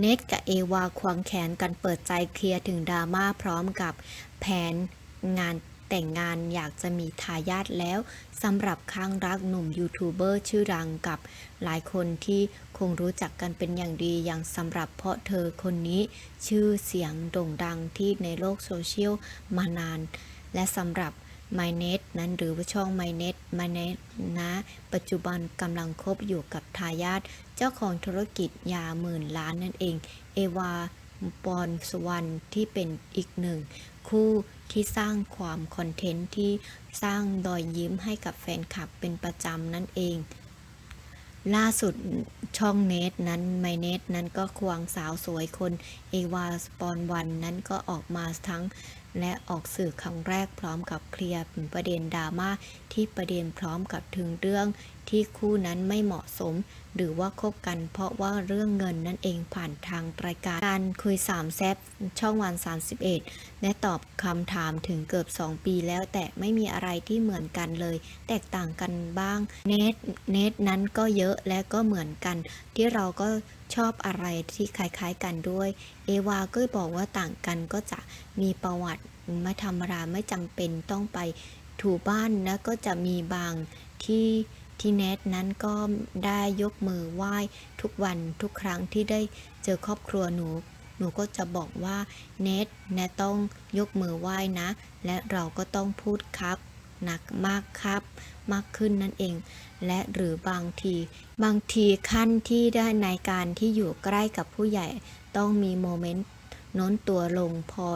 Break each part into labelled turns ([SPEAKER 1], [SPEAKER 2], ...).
[SPEAKER 1] เนทกับเอวาควงแขนกันเปิดใจเคลียร์ถึงดราม่าพร้อมกับแผนงานแต่งงานอยากจะมีทายาทแล้วสำหรับข้างรักหนุ่มยูทูบเบอร์ชื่อดังกับหลายคนที่คงรู้จักกันเป็นอย่างดีอย่างสำหรับเพราะเธอคนนี้ชื่อเสียงโด่งดังที่ในโลกโซเชียลมานาน และสำหรับ My Net นั้นหรือว่าช่อง My Net My Net นะ ปัจจุบันกำลังคบอยู่กับทายาทเจ้าของธุรกิจยาหมื่นล้านนั่นเอง เอวาปอนสวรรณที่เป็นอีกหนึ่ง คู่ที่สร้างความคอนเทนต์ที่สร้างรอยยิ้มให้กับแฟนคลับเป็นประจำนั่นเอง ล่าสุดช่องเนตนั้นไมเนตนั้นก็ควงสาวสวยคน เอวาสปอนวันนั้นก็ออกมาทั้งและออกสื่อครั้งแรกพร้อมกับเคลียร์ประเด็นดราม่าที่ประเด็นพร้อมกับถึงเรื่องที่คู่นั้นไม่เหมาะสม หรือว่าคบกันเพราะว่าเรื่องเงินนั่นเองผ่านทางรายการการคุยสามแซบช่องวัน 31และตอบคำถามถึงเกือบ 2 ปีแล้วแต่ไม่มีอะไรที่เหมือนกันเลย แตกต่างกันบ้าง เนทเนทนั้นก็เยอะและก็เหมือนกัน ที่เราก็ ชอบอะไรที่คล้ายๆกันด้วย เอวาก็บอกว่าต่างกันก็จะมีประวัติไม่ธรรมดาไม่จำเป็นต้องไปถูบ้านแล้วก็จะมีบางที่ที่เนทนั้นก็ได้ยกมือไหว้ทุกวันทุกครั้งที่ได้เจอครอบครัวหนู หนูก็จะบอกว่าเนทแนทต้องยกมือไหว้นะ และเราก็ต้องพูดครับ หนักมากครับ มากขึ้นนั่นเอง และหรือบางที บางทีขั้นที่ได้ในการที่อยู่ใกล้กับผู้ใหญ่ ต้องมีโมเมนต์ โน้นตัวลงพอ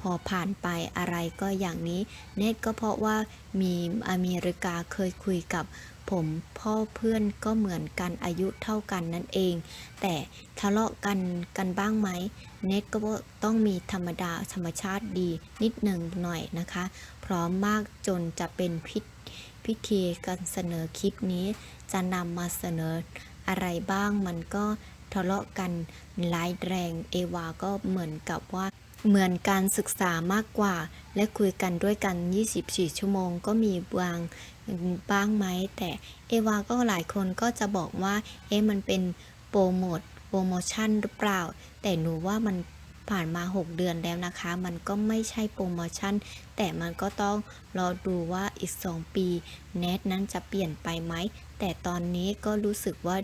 [SPEAKER 1] พอผ่านไปอะไรก็อย่างนี้ เนตก็เพราะว่ามีอเมริกาเคยคุยกับผมพ่อเพื่อนก็เหมือนกันอายุเท่ากันนั่นเอง แต่ทะเลาะกันกันบ้างไหม เนตก็ต้องมีธรรมดาธรรมชาติดีนิดหนึ่งหน่อยนะคะ พร้อมมากจนจะเป็นพิพิธีการเสนอคลิปนี้ จะนำมาเสนออะไรบ้างมันก็ ทะเลาะกันร้ายแรงเอวาก็เหมือนกับว่า เหมือนการศึกษามากกว่า และคุยกันด้วยกัน 24 ชั่วโมงก็มีบางบ้างไหม แต่เอวาก็หลายคนก็จะบอกว่า เอ๊ะมันเป็นโปรโมทโปรโมชั่นหรือเปล่า แต่หนูว่ามัน ผ่านมา 6 เดือนแล้วนะคะ มันก็ไม่ใช่โปรโมชั่น แต่มันก็ต้องรอดูว่าอีก 2 ปีเนทนั้นจะเปลี่ยนไปไหม แต่ตอนนี้ก็รู้สึกว่า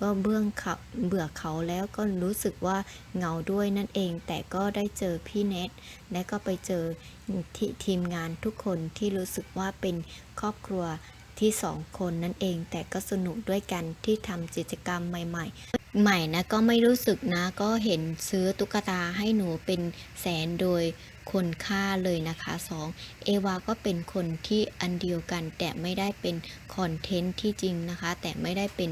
[SPEAKER 1] ก็เบื้อเขาเบื่อเขาแล้วก็รู้สึกว่าเหงาด้วยนั่นเอง แต่ก็ได้เจอพี่เนทและก็ไปเจอที่ทีมงานทุกคนที่รู้สึกว่าเป็นครอบครัวที่สองคนนั่นเอง แต่ก็สนุกด้วยกันที่ทำกิจกรรมใหม่ ๆ ใหม่นะก็ไม่รู้สึกนะ ก็เห็นซื้อตุ๊กตาให้หนูเป็นแสนโดยคนค่าเลยนะคะสองเอวาก็เป็นคนที่อันเดียวกัน แต่ไม่ได้เป็นคอนเทนต์ที่จริงนะคะ แต่ไม่ได้เป็น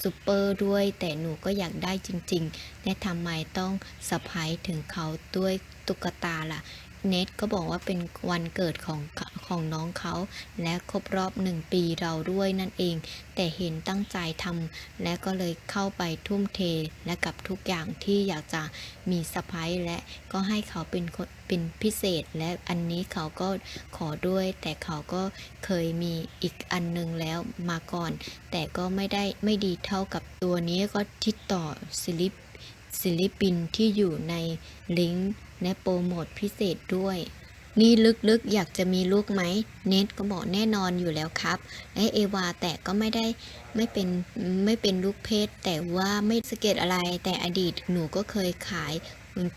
[SPEAKER 1] ซูเปอร์ด้วย แต่หนูก็อยากได้จริงๆและทำไมต้องสะพายถึงเขาด้วยตุ๊กตาล่ะเนทก็บอกว่าเป็นวันเกิดของ ของน้องเขา และครบรอบหนึ่งปีเราด้วยนั่นเอง แต่เห็นตั้งใจทำและก็เลยเข้าไปทุ่มเทและกับทุกอย่างที่อยากจะมีสะพ้ายและก็ให้เขาเป็นคนเป็นพิเศษ และอันนี้เขาก็ขอด้วย แต่เขาก็เคยมีอีกอันหนึงแล้วมาก่อน แต่ก็ไม่ได้ไม่ดีเท่ากับตัวนี้ก็ติดต่อศิลิปศิลปินที่อยู่ในลิงก์และโปรโมทพิเศษด้วย นี่ลึกๆอยากจะมีลูกไหม เนทก็บอกแน่นอนอยู่แล้วครับ และเอวาแต่ก็ไม่ได้ไม่เป็นไม่เป็นลูกเพศ แต่ว่าไม่สะเก็ตอะไร แต่อดีตหนูก็เคยขาย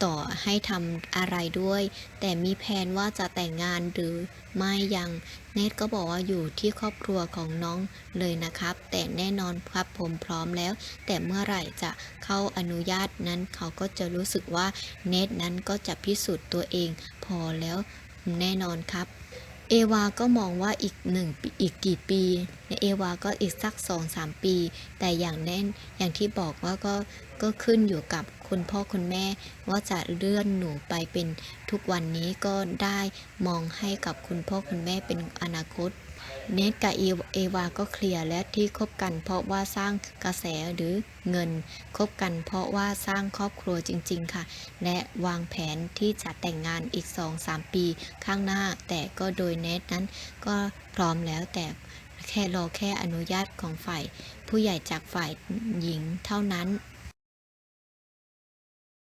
[SPEAKER 1] ต่อให้ทำอะไรด้วย แต่มีแผนว่าจะแต่งงานหรือไม่ยัง เนทก็บอกว่าอยู่ที่ครอบครัวของน้องเลยนะครับ แต่แน่นอนครับผมพร้อมแล้ว แต่เมื่อไหร่จะเข้าอนุญาตนั้นเขาก็จะรู้สึกว่าเนทนั้นก็จะพิสูจน์ตัวเองพอแล้ว แน่นอนครับเอวาก็มองว่าอีกหนึ่งอีกกี่ปีเอวาก็อีกสักสองสามปี แต่อย่างแน่นอย่างที่บอกว่าก็ก็ขึ้นอยู่กับคุณพ่อคุณแม่ ว่าจะเลื่อนหนูไปเป็นทุกวันนี้ก็ได้มองให้กับคุณพ่อคุณแม่เป็นอนาคต เนทกับเอวาก็เคลียร์และที่คบกันเพราะว่าสร้างกระแสหรือเงินคบกันเพราะว่าสร้างครอบครัวจริง ๆ ค่ะ และวางแผนที่จะแต่งงานอีก 2-3 ปีข้างหน้า แต่ก็โดยเนทนั้นก็พร้อมแล้วแต่แค่รอแค่อนุญาตของฝ่าย ผู้ใหญ่จากฝ่ายหญิงเท่านั้น